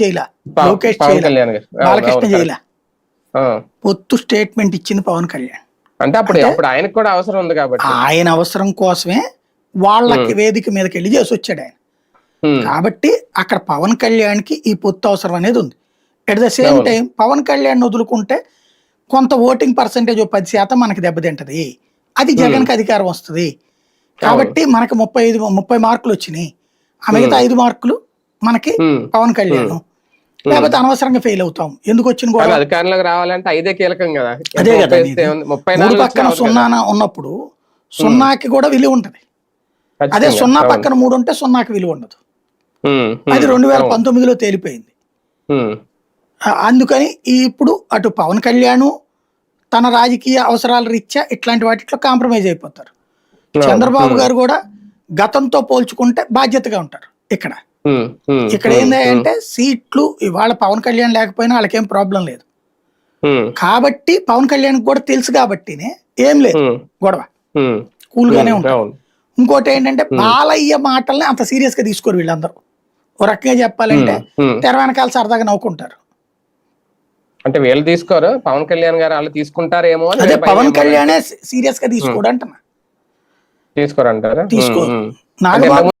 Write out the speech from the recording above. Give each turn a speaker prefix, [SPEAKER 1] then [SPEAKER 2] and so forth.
[SPEAKER 1] చేయలా లోకేష్ చేయలా బాలకృష్ణ చేయలా. పొత్తు స్టేట్మెంట్ ఇచ్చింది పవన్ కళ్యాణ్.
[SPEAKER 2] అంటే అప్పుడు అప్పుడు ఆయనకు కూడా అవసరం ఉంది కాబట్టి.
[SPEAKER 1] ఆయన అవసరం కోసమే వాళ్ళకి వేదిక మీదకి వెళ్ళి చేసి వచ్చాడు ఆయన. కాబట్టి అక్కడ పవన్ కళ్యాణ్కి ఈ పొత్తు అవసరం అనేది ఉంది. At the same. Time Pawan Kalyan వదులుకుంటే కొంత ఓటింగ్ పర్సంటేజ్ పది శాతం మనకి దెబ్బతింటది. అది జగన్కి అధికారం వస్తుంది. కాబట్టి మనకి ముప్పై ఐదు ముప్పై మార్కులు వచ్చినాయి. ఆ మిగతా ఐదు మార్కులు మనకి. పవన్ కళ్యాణ్. లేకపోతే అనవసరంగా ఫెయిల్ అవుతాం. ఎందుకు వచ్చిన కూడా
[SPEAKER 2] అధికారంలోకి రావాలంటే ఐదే కీలకం కదా.
[SPEAKER 1] అదే కదా?
[SPEAKER 2] ముప్పై నాలుగు
[SPEAKER 1] పక్కన సున్నా ఉన్నప్పుడు సున్నాకి కూడా విలువ ఉంటది. అదే. సున్నా. పక్కన మూడు ఉంటే సున్నాకి విలువ ఉండదు. అది రెండు వేల. పంతొమ్మిదిలో తేలిపోయింది. అందుకని ఇప్పుడు అటు పవన్ కళ్యాణ్ తన రాజకీయ అవసరాల రీత్యా ఇట్లాంటి వాటిలో కాంప్రమైజ్ అయిపోతారు. చంద్రబాబు గారు కూడా గతంతో పోల్చుకుంటే బాధ్యతగా ఉంటారు ఇక్కడ. ఇక్కడ అంటే సీట్లు ఇవాళ పవన్ కళ్యాణ్ లేకపోయినా వాళ్ళకేం ప్రాబ్లం లేదు. కాబట్టి పవన్ కళ్యాణ్ కూడా తెలుసు కాబట్టినే ఏం లేదు. గొడవ. కూల్ గానే ఉంటారు.
[SPEAKER 2] అవును.
[SPEAKER 1] ఇంకోటి ఏంటంటే బాలయ్య మాటల్ని అంత సీరియస్గా తీసుకోరు వీళ్ళందరూ. ఓ రకంగా చెప్పాలంటే. తెర వెనకాల సరదాగా నవ్వుకుంటారు.
[SPEAKER 2] అంటే వీళ్ళు తీసుకోరు. పవన్ కళ్యాణ్ గారు వాళ్ళు తీసుకుంటారేమో
[SPEAKER 1] అదే పవన్ కళ్యాణే సీరియస్గా తీసుకోడు అంటున్నా.
[SPEAKER 2] తీసుకోరంటారా?
[SPEAKER 1] తీసుకో